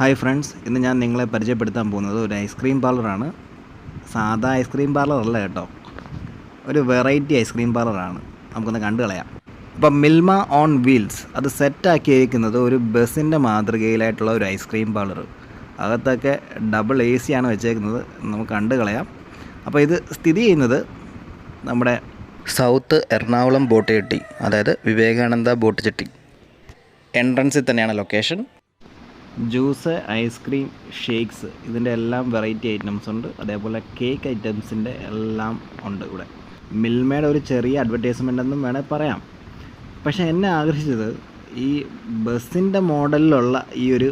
Hi friends ഇന്ന് ഞാൻ നിങ്ങളെ പരിചയപ്പെടുത്താൻ പോകുന്നത് ഒരു ഐസ്ക്രീം പാർലറാണ് സാധാ ഐസ്ക്രീം പാർലർ അല്ല കേട്ടോ. ഒരു വെറൈറ്റി ഐസ്ക്രീം പാർലറാണ് നമുക്കൊന്ന് കണ്ടു കളയാം. അപ്പം മിൽമ ഓൺ വീൽസ് അത് സെറ്റാക്കിയിരിക്കുന്നത് ഒരു ബസ്സിന്റെ മാതൃകയിലായിട്ടുള്ള ഒരു ഐസ്ക്രീം പാർലർ അകത്തൊക്കെ ഡബിൾ എ സി ആണ് വെച്ചേക്കുന്നത്. നമുക്ക് കണ്ടു കളയാം. അപ്പോൾ ഇത് സ്ഥിതി ചെയ്യുന്നത് നമ്മുടെ സൗത്ത് എറണാകുളം ബോട്ട് ചെട്ടി അതായത് വിവേകാനന്ദ ബോട്ട് ചെട്ടി. എൻട്രൻസിൽ തന്നെയാണ് ലൊക്കേഷൻ ജ്യൂസ് ഐസ്ക്രീം ഷേക്ക്സ് ഇതിന്റെ എല്ലാം വെറൈറ്റി ഐറ്റംസ് ഉണ്ട്. അതേപോലെ കേക്ക് ഐറ്റംസിന്റെ എല്ലാം ഉണ്ട് ഇവിടെ. മിൽമയുടെ ഒരു ചെറിയ അഡ്വർടൈസ്മെന്റ് എന്നും വേണേൽ പറയാം. പക്ഷേ എന്നെ ആകർഷിച്ചത് ഈ ബസ്സിന്റെ മോഡലിലുള്ള ഈ ഒരു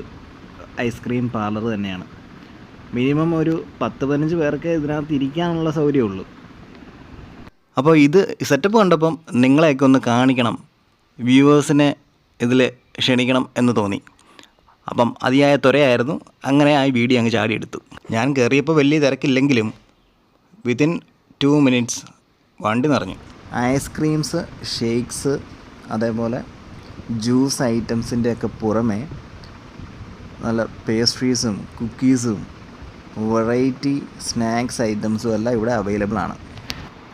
ഐസ്ക്രീം പാർലർ തന്നെയാണ്. മിനിമം ഒരു പത്ത് പതിനഞ്ച് പേർക്ക് ഇതിനകത്ത് ഇരിക്കാനുള്ള സൗകര്യമുള്ളൂ അപ്പോൾ ഇത് സെറ്റപ്പ് കണ്ടപ്പം നിങ്ങളെയൊക്കെ ഒന്ന് കാണിക്കണം വ്യൂവേഴ്സിനെ ഇതിൽ ക്ഷണിക്കണം എന്ന് തോന്നി. അപ്പം അതിയായ ത്വരയായിരുന്നു. അങ്ങനെ ആ വീഡിയോ അങ്ങ് ചാടിയെടുത്തു. ഞാൻ കയറിയപ്പോൾ വലിയ തിരക്കില്ലെങ്കിലും വിതിൻ ടു മിനിറ്റ്സ് വണ്ടി നിറഞ്ഞു. ഐസ്ക്രീംസ് ഷേക്സ് അതേപോലെ ജ്യൂസ് ഐറ്റംസിന്റെ ഒക്കെ പുറമേ നല്ല പേസ്ട്രീസും കുക്കീസും വെറൈറ്റി സ്നാക്സ് ഐറ്റംസും എല്ലാം ഇവിടെ അവൈലബിൾ ആണ്.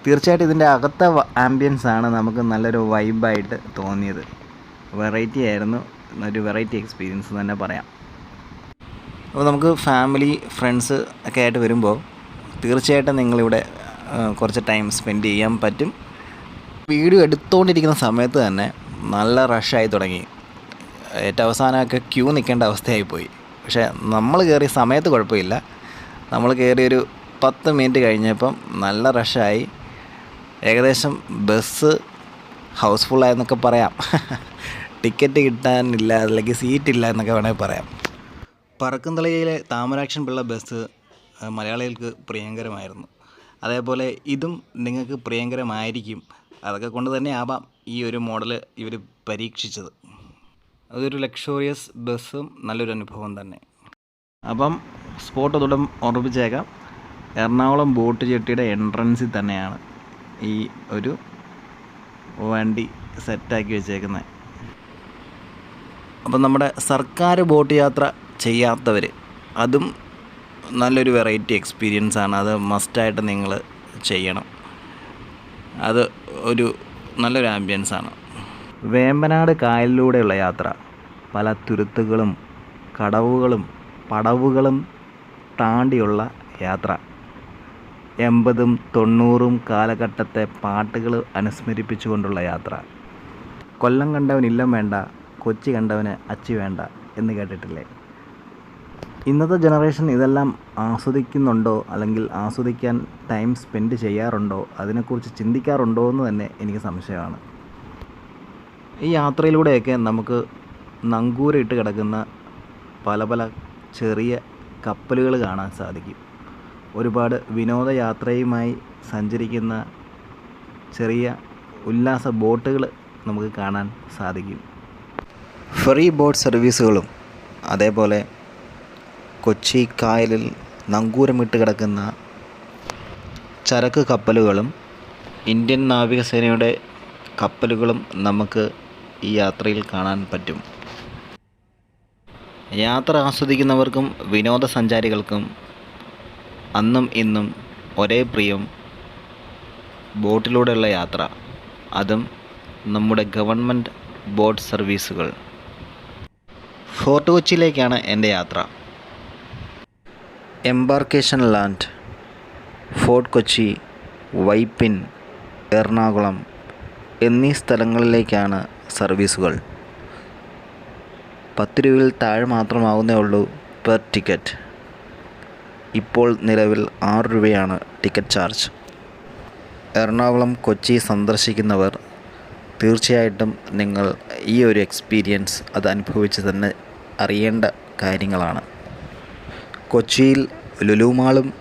തീർച്ചയായിട്ടും ഇതിന്റെ അകത്തെ ആംബിയൻസ് ആണ് നമുക്ക് നല്ലൊരു വൈബായിട്ട് തോന്നിയത്. വെറൈറ്റി ആയിരുന്നു. ഒരു വെറൈറ്റി എക്സ്പീരിയൻസ് തന്നെ പറയാം. അപ്പോൾ നമുക്ക് ഫാമിലി ഫ്രണ്ട്സ് ഒക്കെ ആയിട്ട് വരുമ്പോൾ തീർച്ചയായിട്ടും നിങ്ങളിവിടെ കുറച്ച് ടൈം സ്പെൻഡ് ചെയ്യാൻ പറ്റും. വീഡിയോ എടുത്തുകൊണ്ടിരിക്കുന്ന സമയത്ത് തന്നെ നല്ല റഷായി തുടങ്ങി. ഏറ്റവും അവസാനമൊക്കെ ക്യൂ നിൽക്കേണ്ട അവസ്ഥയായിപ്പോയി പക്ഷേ നമ്മൾ കയറിയ സമയത്ത് കുഴപ്പമില്ല. നമ്മൾ കയറിയൊരു പത്ത് മിനിറ്റ് കഴിഞ്ഞപ്പം നല്ല റഷായി ഏകദേശം ബസ് ഹൗസ്ഫുള്ളായെന്നൊക്കെ പറയാം. ടിക്കറ്റ് കിട്ടാനില്ല അല്ലെങ്കിൽ സീറ്റ് ഇല്ല എന്നൊക്കെ വേണമെങ്കിൽ പറയാം. പറക്കുംതളയിലെ താമരാക്ഷൻ പിള്ള ബസ് മലയാളികൾക്ക് പ്രിയങ്കരമായിരുന്നു. അതേപോലെ ഇതും നിങ്ങൾക്ക് പ്രിയങ്കരമായിരിക്കും. അതൊക്കെ കൊണ്ട് തന്നെ ആവാം ഈ ഒരു മോഡൽ ഇവർ പരീക്ഷിച്ചത്. അതൊരു ലക്ഷോറിയസ് ബസ്സും നല്ലൊരു അനുഭവം തന്നെ. അപ്പം സ്പോട്ട് തൊടും ഉറപ്പിച്ചേക്കാം. എറണാകുളം ബോട്ട് ജെട്ടിയുടെ എൻട്രൻസിൽ തന്നെയാണ് ഈ ഒരു വണ്ടി സെറ്റാക്കി വെച്ചേക്കുന്നത് അപ്പം നമ്മുടെ സർക്കാർ ബോട്ട് യാത്ര ചെയ്യാത്തവർ അതും നല്ലൊരു വെറൈറ്റി എക്സ്പീരിയൻസ് ആണ്. അത് മസ്റ്റായിട്ട് നിങ്ങൾ ചെയ്യണം. അത് ഒരു നല്ലൊരു ആംബിയൻസ് ആണ്. വേമ്പനാട് കായലിലൂടെയുള്ള യാത്ര പല തുരുത്തുകളും കടവുകളും പടവുകളും താണ്ടിയുള്ള യാത്ര. എൺപതും തൊണ്ണൂറും കാലഘട്ടത്തെ പാട്ടുകൾ അനുസ്മരിപ്പിച്ചുകൊണ്ടുള്ള യാത്ര. കൊല്ലം കണ്ടവൻ ഇല്ലം വേണ്ട കൊച്ചി കണ്ടവന് അച്ചി വേണ്ട എന്ന് കേട്ടിട്ടില്ലേ? ഇന്നത്തെ ജനറേഷൻ ഇതെല്ലാം ആസ്വദിക്കുന്നുണ്ടോ? അല്ലെങ്കിൽ ആസ്വദിക്കാൻ ടൈം സ്പെൻഡ് ചെയ്യാറുണ്ടോ? അതിനെക്കുറിച്ച് ചിന്തിക്കാറുണ്ടോ എന്ന് തന്നെ എനിക്ക് സംശയമാണ്. ഈ യാത്രയിലൂടെയൊക്കെ നമുക്ക് നങ്കൂരിട്ട് കിടക്കുന്ന പല പല ചെറിയ കപ്പലുകൾ കാണാൻ സാധിക്കും. ഒരുപാട് വിനോദയാത്രയുമായി സഞ്ചരിക്കുന്ന ചെറിയ ഉല്ലാസ ബോട്ടുകൾ നമുക്ക് കാണാൻ സാധിക്കും. ഫെറി ബോട്ട് സർവീസുകളും അതേപോലെ കൊച്ചി കായലിൽ നങ്കൂരമിട്ട് കിടക്കുന്ന ചരക്ക് കപ്പലുകളും ഇന്ത്യൻ നാവികസേനയുടെ കപ്പലുകളും നമുക്ക് ഈ യാത്രയിൽ കാണാൻ പറ്റും. യാത്ര ആസ്വദിക്കുന്നവർക്കും വിനോദസഞ്ചാരികൾക്കും അന്നും ഇന്നും ഒരേ പ്രിയം ബോട്ടിലൂടെയുള്ള യാത്ര. അതും നമ്മുടെ ഗവൺമെന്റ് ബോട്ട് സർവീസുകൾ. ഫോർട്ട് കൊച്ചിയിലേക്കാണ് എന്റെ യാത്ര. എംബാർക്കേഷൻ ലാൻഡ് ഫോർട്ട് കൊച്ചി വൈപ്പിൻ എറണാകുളം എന്നീ സ്ഥലങ്ങളിലേക്കാണ് സർവീസുകൾ. പത്ത് രൂപയിൽ താഴെ മാത്രമാവുന്നേ ഉള്ളൂ പെർ ടിക്കറ്റ് ഇപ്പോൾ നിലവിൽ ആറ് രൂപയാണ് ടിക്കറ്റ് ചാർജ് എറണാകുളം കൊച്ചി സന്ദർശിക്കുന്നവർ തീർച്ചയായിട്ടും നിങ്ങൾ ഈ ഒരു എക്സ്പീരിയൻസ് അത് അനുഭവിച്ച് തന്നെ അറിയേണ്ട കാര്യങ്ങളാണ്. കൊച്ചിയിൽ ലുലുമാളും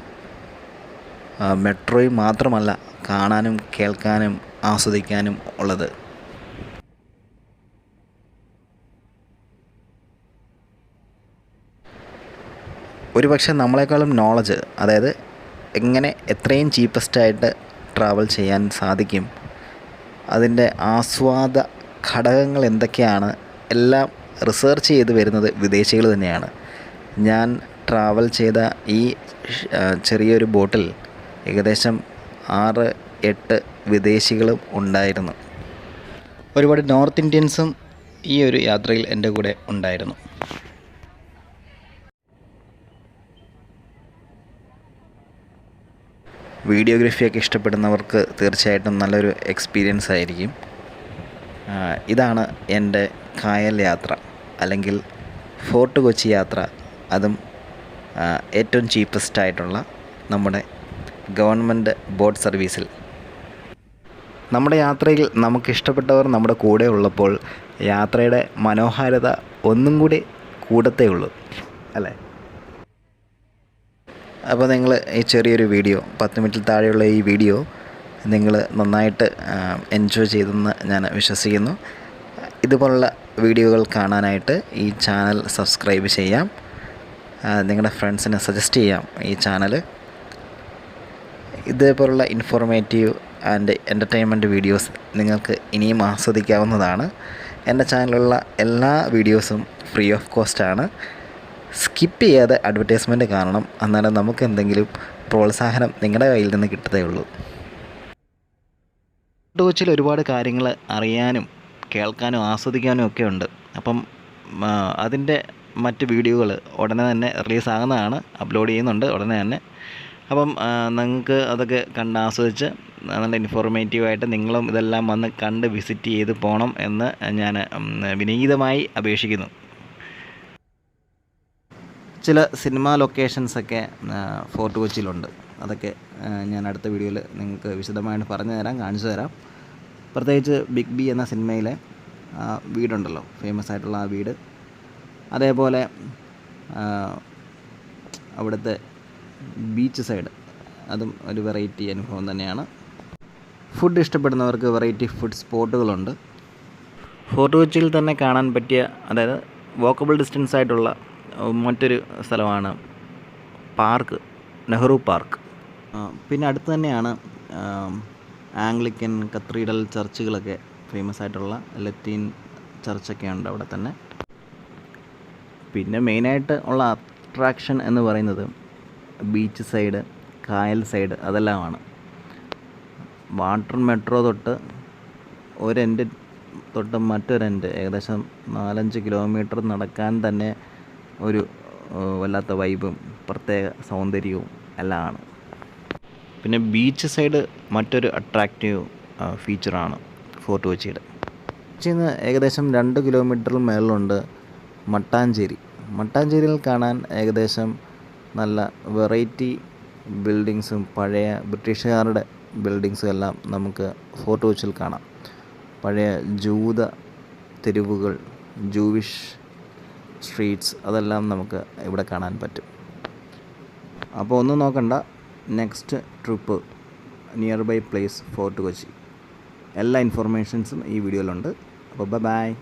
മെട്രോയും മാത്രമല്ല കാണാനും കേൾക്കാനും ആസ്വദിക്കാനും ഉള്ളത്. ഒരു പക്ഷേ നമ്മളെക്കാളും നോളജ് അതായത് എങ്ങനെ എത്രയും ചീപ്പസ്റ്റായിട്ട് ട്രാവൽ ചെയ്യാൻ സാധിക്കും അതിന്റെ ആസ്വാദ ഘടകങ്ങൾ എന്തൊക്കെയാണ് എല്ലാം റിസർച്ച് ചെയ്ത് വരുന്നത് വിദേശികൾ തന്നെയാണ്. ഞാൻ ട്രാവൽ ചെയ്ത ഈ ചെറിയൊരു ബോട്ടിൽ ഏകദേശം ആറ് എട്ട് വിദേശികളും ഉണ്ടായിരുന്നു. ഒരുപാട് നോർത്ത് ഇന്ത്യൻസും ഈ ഒരു യാത്രയിൽ എന്റെ കൂടെ ഉണ്ടായിരുന്നു. വീഡിയോഗ്രഫിയൊക്കെ ഇഷ്ടപ്പെടുന്നവർക്ക് തീർച്ചയായിട്ടും നല്ലൊരു എക്സ്പീരിയൻസ് ആയിരിക്കും. ഇതാണ് എന്റെ കായൽ യാത്ര. അല്ലെങ്കിൽ ഫോർട്ട് കൊച്ചി യാത്ര അതും ഏറ്റവും ചീപ്പസ്റ്റ് ആയിട്ടുള്ള നമ്മുടെ ഗവൺമെന്റ് ബോട്ട് സർവീസിൽ. നമ്മുടെ യാത്രയിൽ നമുക്ക് ഇഷ്ടപ്പെട്ടവർ നമ്മുടെ കൂടെ ഉള്ളപ്പോൾ യാത്രയുടെ മനോഹാരിത ഒന്നും കൂടി കൂടത്തേ ഉള്ളൂ അല്ലേ? അപ്പോൾ നിങ്ങൾ ഈ ചെറിയൊരു വീഡിയോ പത്ത് മിനിറ്റിൽ താഴെയുള്ള ഈ വീഡിയോ നിങ്ങൾ നന്നായിട്ട് എൻജോയ് ചെയ്തെന്ന് ഞാൻ വിശ്വസിക്കുന്നു. ഇതുപോലുള്ള വീഡിയോകൾ കാണാനായിട്ട് ഈ ചാനൽ സബ്സ്ക്രൈബ് ചെയ്യാം. നിങ്ങളുടെ ഫ്രണ്ട്സിനെ സജസ്റ്റ് ചെയ്യാം ഈ ചാനൽ ഇതേപോലുള്ള ഇൻഫോർമേറ്റീവ് ആൻഡ് എന്റർടൈൻമെന്റ് വീഡിയോസ് നിങ്ങൾക്ക് ഇനിയും ആസ്വദിക്കാവുന്നതാണ്. എന്റെ ചാനലിലുള്ള എല്ലാ വീഡിയോസും ഫ്രീ ഓഫ് കോസ്റ്റ് ആണ്. സ്കിപ്പ് ചെയ്യാതെ അഡ്വർടൈസ്മെന്റ് കാണണം. എന്നാലും നമുക്ക് എന്തെങ്കിലും പ്രോത്സാഹനം നിങ്ങളുടെ കയ്യിൽ നിന്ന് കിട്ടത്തേ ഉള്ളൂ. ഒരുപാട് കാര്യങ്ങൾ അറിയാനും കേൾക്കാനും ആസ്വദിക്കാനും ഒക്കെ ഉണ്ട്. അപ്പം അതിന്റെ മറ്റ് വീഡിയോകൾ ഉടനെ തന്നെ റിലീസാകുന്നതാണ് അപ്ലോഡ് ചെയ്യുന്നുണ്ട് ഉടനെ തന്നെ. അപ്പം നിങ്ങൾക്ക് അതൊക്കെ കണ്ട് ആസ്വദിച്ച് നല്ല ഇൻഫോർമേറ്റീവായിട്ട് നിങ്ങളും ഇതെല്ലാം വന്ന് കണ്ട് വിസിറ്റ് ചെയ്ത് പോകണം എന്ന് ഞാൻ വിനീതമായി അപേക്ഷിക്കുന്നു. ചില സിനിമാ ലൊക്കേഷൻസൊക്കെ ഫോർട്ട് കൊച്ചിയിലുണ്ട്. അതൊക്കെ ഞാൻ അടുത്ത വീഡിയോയിൽ നിങ്ങൾക്ക് വിശദമായിട്ട് പറഞ്ഞു തരാം കാണിച്ചു തരാം പ്രത്യേകിച്ച് ബിഗ് ബി എന്ന സിനിമയിലെ വീടുണ്ടല്ലോ. ഫേമസ് ആയിട്ടുള്ള ആ വീട്. അതേപോലെ അവിടുത്തെ ബീച്ച് സൈഡ് അതും ഒരു വെറൈറ്റി അനുഭവം തന്നെയാണ്. ഫുഡ് ഇഷ്ടപ്പെടുന്നവർക്ക് വെറൈറ്റി ഫുഡ് സ്പോട്ടുകളുണ്ട് ഫോർട്ട് കൊച്ചിയിൽ തന്നെ കാണാൻ പറ്റിയ അതായത് വോക്കബിൾ ഡിസ്റ്റൻസ് ആയിട്ടുള്ള മറ്റൊരു സ്ഥലമാണ് പാർക്ക് നെഹ്റു പാർക്ക് പിന്നെ അടുത്ത് തന്നെയാണ് ആംഗ്ലിക്കൻ കത്തീഡ്രൽ ചർച്ചുകളൊക്കെ ഫേമസ് ആയിട്ടുള്ള ലത്തീൻ ചർച്ചൊക്കെ ഉണ്ട് അവിടെ തന്നെ. പിന്നെ മെയിനായിട്ട് ഉള്ള അട്രാക്ഷൻ എന്ന് പറയുന്നത് ബീച്ച് സൈഡ് കായൽ സൈഡ് അതെല്ലാമാണ്. വാട്ടർ മെട്രോ തൊട്ട് ഒരെൻഡ് തൊട്ട് മറ്റൊരെൻഡ് ഏകദേശം നാലഞ്ച് കിലോമീറ്റർ നടക്കാൻ തന്നെ ഒരു വല്ലാത്ത വൈബും പ്രത്യേക സൗന്ദര്യവും എല്ലാം ആണ് പിന്നെ ബീച്ച് സൈഡ് മറ്റൊരു അട്രാക്റ്റീവ് ഫീച്ചറാണ് ഫോർട്ട് കൊച്ചിയുടെ കൊച്ചിയിൽ നിന്ന് ഏകദേശം രണ്ട് കിലോമീറ്റർ മേളിലുണ്ട് മട്ടാഞ്ചേരി. മട്ടാഞ്ചേരിയിൽ കാണാൻ ഏകദേശം നല്ല വെറൈറ്റി ബിൽഡിങ്സും പഴയ ബ്രിട്ടീഷുകാരുടെ ബിൽഡിങ്സും എല്ലാം നമുക്ക് ഫോർട്ട് കൊച്ചിയിൽ കാണാം. പഴയ ജൂത തെരുവുകൾ ജൂവിഷ് സ്ട്രീറ്റ്സ് അതെല്ലാം നമുക്ക് ഇവിടെ കാണാൻ പറ്റും. അപ്പോൾ ഒന്നും നോക്കണ്ട next trip nearby place Fort Kochi എല്ലാ ഇൻഫർമേഷൻസും ഈ വീഡിയോയിലുണ്ട് അപ്പോൾ ബൈ